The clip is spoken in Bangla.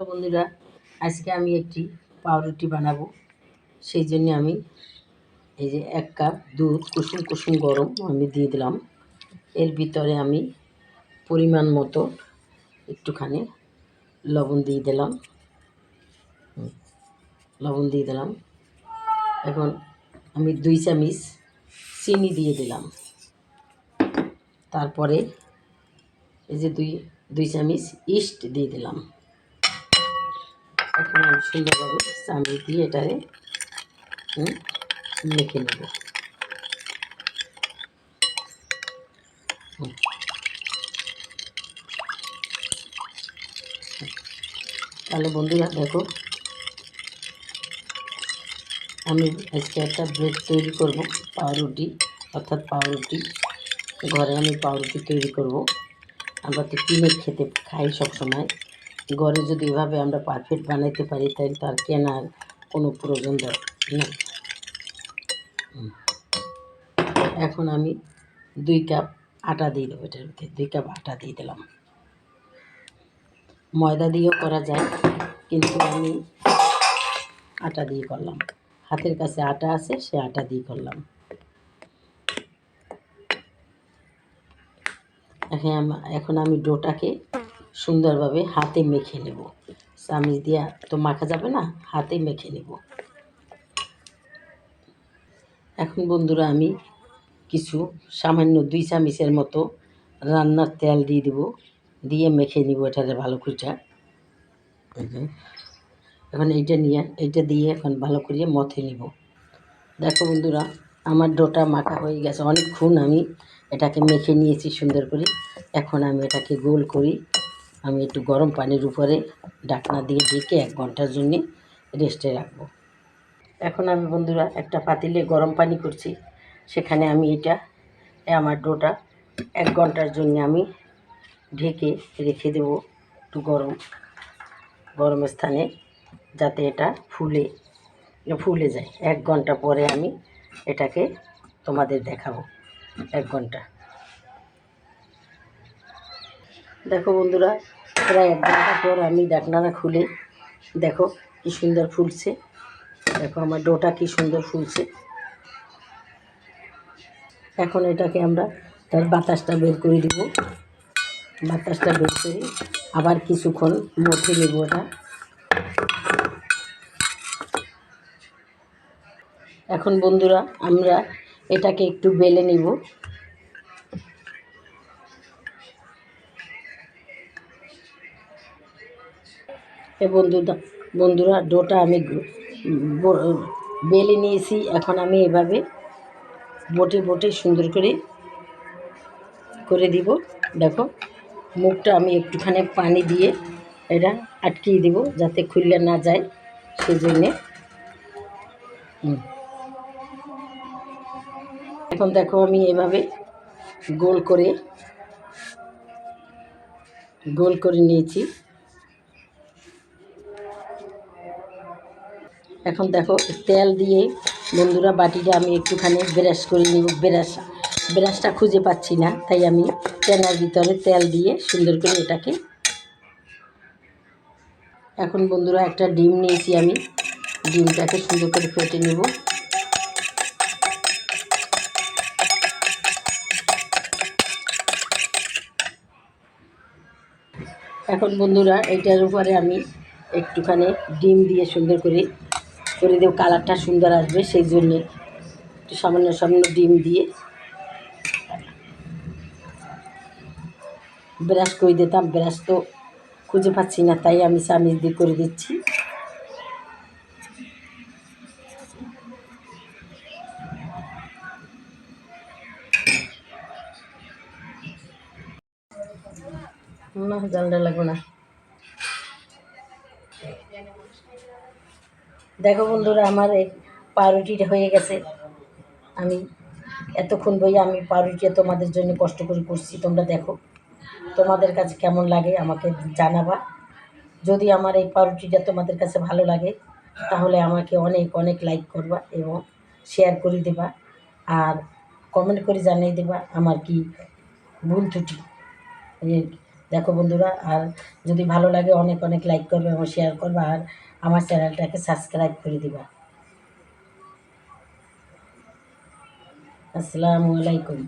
বন্ধুরা, আজকে আমি একটি পাউরুটি বানাবো। সেই জন্য আমি এই যে এক কাপ দুধ, কুসুম কুসুম গরম আমি দিয়ে দিলাম। এর ভিতরে আমি পরিমাণ মতো একটুখানি লবণ দিয়ে দিলাম। লবণ দিয়ে দিলাম। এখন আমি দুই চামিচ চিনি দিয়ে দিলাম। তারপরে এই যে দুই দুই চামিচ ইস্ট দিয়ে দিলাম। এখন আমি সুন্দরভাবে চামচ দিয়ে এটারে মেখে নেব। তাহলে বন্ধুরা দেখো, আমি আজকে একটা ব্রেড তৈরি করব, পাউরুটি, অর্থাৎ পাউরুটি। ঘরে আমি পাউরুটি তৈরি করব। আমরা তো কিনে খেতে খাই সব সময় ঘরে যদি এভাবে আমরা পারফেক্ট বানাইতে পারি, তাহলে তার কেনার কোনো প্রয়োজন নেই? এখন আমি দুই কাপ আটা দিয়ে দেবো এটার ভিতরে, দুই কাপ আটা দিয়ে দিলাম। ময়দা দিয়েও করা যায়, কিন্তু আমি আটা দিয়ে করলাম। হাতের কাছে আটা আছে, সে আটা দিয়ে করলাম। এখন আমি ডোটাকে সুন্দরভাবে হাতে মেখে নেব। চামিচ দিয়ে, তো মাখা যাবে না? হাতে মেখে নেব। এখন বন্ধুরা, আমি কিছু সামান্য দুই চামচের মতো রান্নার তেল দিয়ে দিব। দিয়ে মেখে নিব এটারে ভালো করে। এখন এইটা নিয়ে, এইটা দিয়ে এখন ভালো করে মথে নিব। দেখো বন্ধুরা, আমার ডোটা মাখা হয়ে গেছে। অনেকক্ষণ আমি এটাকে মেখে নিয়েছি সুন্দর করে। এখন আমি এটাকে গোল করি। আমি একটু গরম পানির উপরে ঢাকনা দিয়ে ঢেকে এক ঘণ্টার জন্য রেস্টে রাখব। এখন আমি বন্ধুরা একটা পাতিলে গরম পানি করছি। সেখানে আমি এটা, আমার ডোটা এক ঘণ্টার জন্য আমি ঢেকে রেখে দেবো একটু গরম গরম স্থানে যাতে এটা ফুলে ফুলে যায়। এক ঘণ্টা পরে আমি এটাকে তোমাদের দেখাবো। এক ঘণ্টা। দেখো বন্ধুরা প্রায় এক ঘণ্টা পর আমি ডাকনাটা খুলে। দেখো কি সুন্দর ফুলছে। দেখো আমার ডোটা কি সুন্দর ফুলছে। এখন এটাকে আমরা তার বাতাসটা বের করে দিব। বাতাসটা বের করে আবার কিছুক্ষণ মথে নেব ওটা। এখন বন্ধুরা আমরা এটাকে একটু বেলে নিব। এ বন্ধুরা বন্ধুরা, ডোটা আমি বেলে নিয়েছি। এখন আমি এভাবে বোটে বোটে সুন্দর করে করে দিব। দেখো, মুখটা আমি একটুখানি পানি দিয়ে এটা আটকিয়ে দিব যাতে খুললে না যায় সেই জন্যে এখন দেখো আমি এভাবে গোল করে গোল করে নিয়েছি। এখন দেখো, তেল দিয়ে বন্ধুরা বাটিটা আমি একটুখানি ব্রাশ করে নিব। ব্রাশ, ব্রাশটা খুঁজে পাচ্ছি না, তাই আমি তেনার ভিতরে তেল দিয়ে সুন্দর করে এটাকে এখন বন্ধুরা একটা ডিম নিয়েছি আমি। ডিমটাকে সুন্দর করে ফেটে নেব। এখন বন্ধুরা এটার উপরে আমি একটুখানি ডিম দিয়ে সুন্দর করে করে দেব, কালারটা সুন্দর আসবে সেই জন্যে একটু সামান্য সামান্য ডিম দিয়ে। ব্রাশ করে দিতাম, ব্রাশ তো খুঁজে পাচ্ছি না, তাই আমি চামিচ দিয়ে করে দিচ্ছি। না, জালটা লাগবে না। দেখো বন্ধুরা, আমার এই পাউরুটিটা হয়ে গেছে। আমি এতক্ষণ বই আমি পাউরুটিটা তোমাদের জন্য কষ্ট করে করছি, তোমরা দেখো। তোমাদের কাছে কেমন লাগে আমাকে জানাবা। যদি আমার এই পাউরুটিটা তোমাদের কাছে ভালো লাগে, তাহলে আমাকে অনেক অনেক লাইক করবা এবং শেয়ার করে দেবা। আর কমেন্ট করে জানিয়ে দেবা আমার কি ভুল ত্রুটি। দেখো বন্ধুরা, আর যদি ভালো লাগে অনেক অনেক লাইক করবে এবং শেয়ার করবে। আর আমার চ্যানেলটাকে সাবস্ক্রাইব করে দিবা। আসসালামু আলাইকুম।